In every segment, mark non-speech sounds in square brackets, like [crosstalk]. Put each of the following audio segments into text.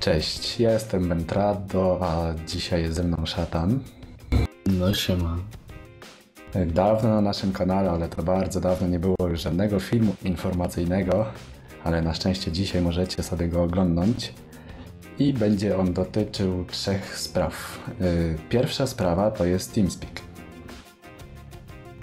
Cześć, ja jestem Bentrado, a dzisiaj jest ze mną Szatan. No siema. Dawno na naszym kanale, ale to bardzo dawno nie było już żadnego filmu informacyjnego, ale na szczęście dzisiaj możecie sobie go oglądnąć. I będzie on dotyczył trzech spraw. Yy, Pierwsza sprawa to jest TeamSpeak.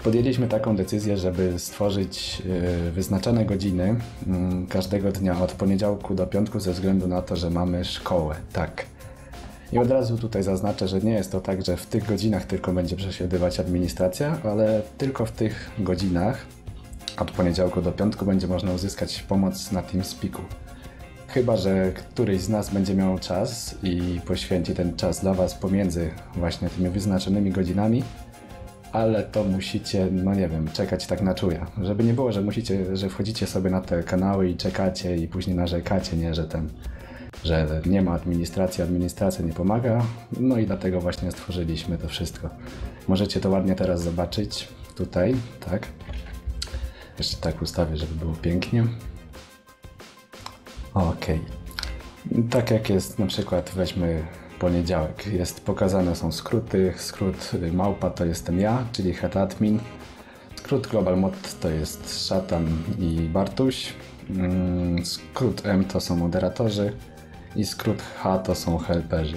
Podjęliśmy taką decyzję, żeby stworzyć yy, wyznaczone godziny mm, każdego dnia od poniedziałku do piątku ze względu na to, że mamy szkołę. Tak. I od razu tutaj zaznaczę, że nie jest to tak, że w tych godzinach tylko będzie przesiadywać administracja, ale tylko w tych godzinach od poniedziałku do piątku będzie można uzyskać pomoc na TeamSpeaku. Chyba, że któryś z nas będzie miał czas i poświęci ten czas dla Was pomiędzy właśnie tymi wyznaczonymi godzinami, ale to musicie, no nie wiem, czekać tak na czuja. Żeby nie było, że musicie, że wchodzicie sobie na te kanały i czekacie i później narzekacie, nie, że ten, że nie ma administracji, administracja nie pomaga, no i dlatego właśnie stworzyliśmy to wszystko. Możecie to ładnie teraz zobaczyć tutaj, tak? Jeszcze tak ustawię, żeby było pięknie. Okej. Tak jak jest na przykład, weźmy poniedziałek. Jest pokazane są skróty. Skrót małpa to jestem ja, czyli head admin. Skrót global mod to jest szatan i Bartuś. Mm, Skrót M to są moderatorzy i skrót H to są helperzy.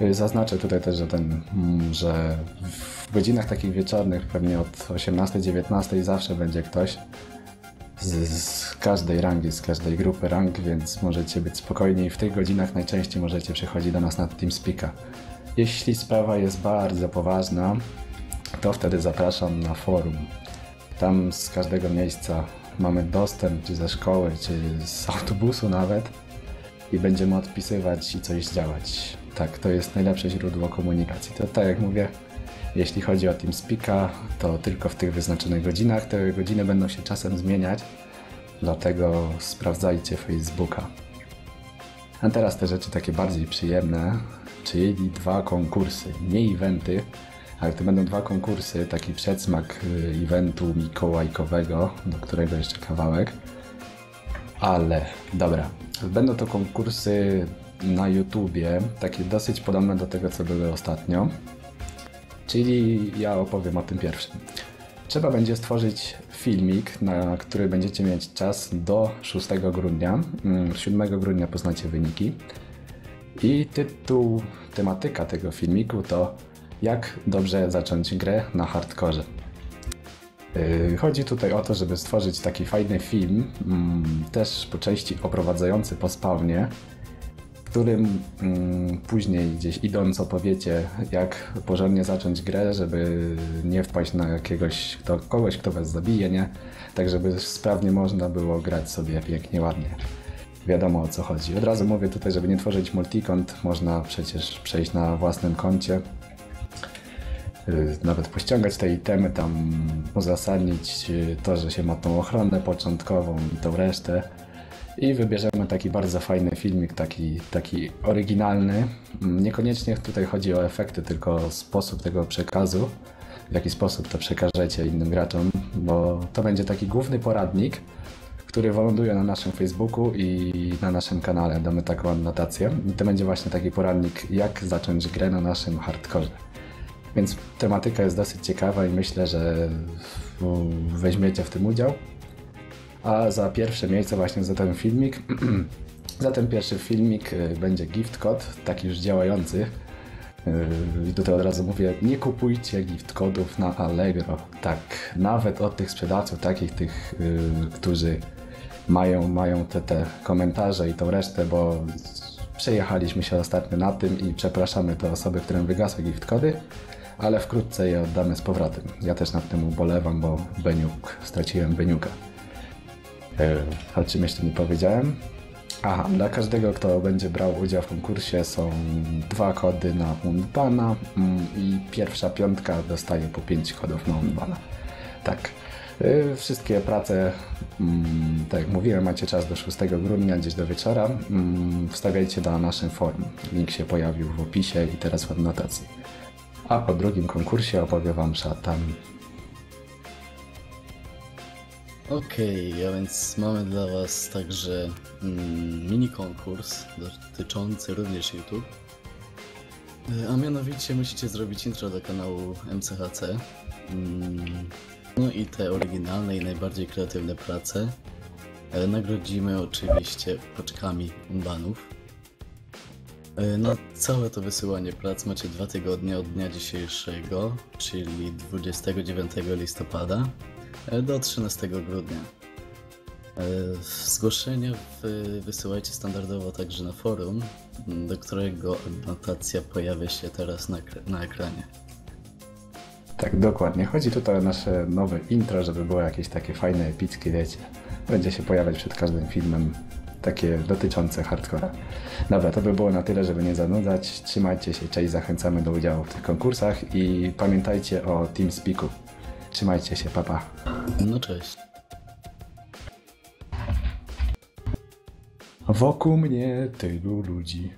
Y, Zaznaczę tutaj też, że ten, mm, że w godzinach takich wieczornych, pewnie od 18-19 zawsze będzie ktoś, z, z każdej rangi, z każdej grupy rang, więc możecie być spokojni i w tych godzinach najczęściej możecie przychodzić do nas na TeamSpeaka. Jeśli sprawa jest bardzo poważna, to wtedy zapraszam na forum. Tam z każdego miejsca mamy dostęp, czy ze szkoły, czy z autobusu nawet i będziemy odpisywać i coś działać. Tak, to jest najlepsze źródło komunikacji. To tak jak mówię, jeśli chodzi o TeamSpeaka, to tylko w tych wyznaczonych godzinach. Te godziny będą się czasem zmieniać, dlatego sprawdzajcie Facebooka. A teraz te rzeczy takie bardziej przyjemne, czyli dwa konkursy, nie eventy, ale to będą dwa konkursy, taki przedsmak y, eventu mikołajkowego, do którego jeszcze kawałek. Ale dobra, będą to konkursy na YouTubie, takie dosyć podobne do tego, co były ostatnio. Czyli ja opowiem o tym pierwszym. Trzeba będzie stworzyć filmik, na który będziecie mieć czas do 6 grudnia. Mm, 7 grudnia poznacie wyniki. I tytuł, tematyka tego filmiku to jak dobrze zacząć grę na hardkorze. Yy, Chodzi tutaj o to, żeby stworzyć taki fajny film, mm, też po części oprowadzający po spawnie, którym mm, później gdzieś idąc opowiecie, jak porządnie zacząć grę, żeby nie wpaść na jakiegoś kto, kogoś, kto was zabije, nie? Tak, żeby sprawnie można było grać sobie pięknie, ładnie. Wiadomo o co chodzi. Od razu mówię tutaj, żeby nie tworzyć multikont, można przecież przejść na własnym koncie, y, nawet pościągać te itemy, tam uzasadnić y, to, że się ma tą ochronę początkową i tą resztę. I wybierzemy taki bardzo fajny filmik, taki, taki oryginalny. Mm, Niekoniecznie tutaj chodzi o efekty, tylko sposób tego przekazu, w jaki sposób to przekażecie innym graczom, bo to będzie taki główny poradnik, który wyląduje na naszym Facebooku i na naszym kanale. Damy taką annotację. I to będzie właśnie taki poradnik, jak zacząć grę na naszym hardkorze. Więc tematyka jest dosyć ciekawa i myślę, że weźmiecie w tym udział. A za pierwsze miejsce właśnie za ten filmik, [clears throat] za ten pierwszy filmik y, będzie gift code, taki już działający. Y, I tutaj od razu mówię, nie kupujcie gift kodów na Allegro. Tak, nawet od tych sprzedawców, takich tych, y, którzy mają, mają te, te komentarze i tą resztę, bo przejechaliśmy się ostatnio na tym i przepraszamy te osoby, którym wygasły gift kody, ale wkrótce je oddamy z powrotem. Ja też nad tym ubolewam, bo Beniuk, straciłem Beniuka. E, czym jeszcze nie powiedziałem? Aha, dla każdego, kto będzie brał udział w konkursie są dwa kody na Unbana mm, i pierwsza piątka dostaje po pięć kodów na Unbana. Tak. Y, Wszystkie prace, mm, tak jak mówiłem, macie czas do 6 grudnia, gdzieś do wieczora. Mm, Wstawiajcie na naszym forum. Link się pojawił w opisie i teraz w adnotacji. A o drugim konkursie opowie Wam szatan. Okej, a więc mamy dla Was także mm, mini konkurs dotyczący również YouTube. E, A mianowicie musicie zrobić intro do kanału MCHC. Mm, No i te oryginalne i najbardziej kreatywne prace e, nagrodzimy oczywiście poczkami banów. E, Na całe to wysyłanie prac macie dwa tygodnie od dnia dzisiejszego, czyli 29 listopada do 13 grudnia. E, Zgłoszenia wysyłajcie standardowo także na forum, do którego adnotacja pojawia się teraz na, na ekranie. Tak, dokładnie. Chodzi tutaj o nasze nowe intro, żeby było jakieś takie fajne, epickie, wiecie. Będzie się pojawiać przed każdym filmem, takie dotyczące hardcora. Dobra, to by było na tyle, żeby nie zanudzać. Trzymajcie się, cześć, zachęcamy do udziału w tych konkursach i pamiętajcie o TeamSpeaku. Trzymajcie się, papa. No cześć. Wokół mnie tylu ludzi.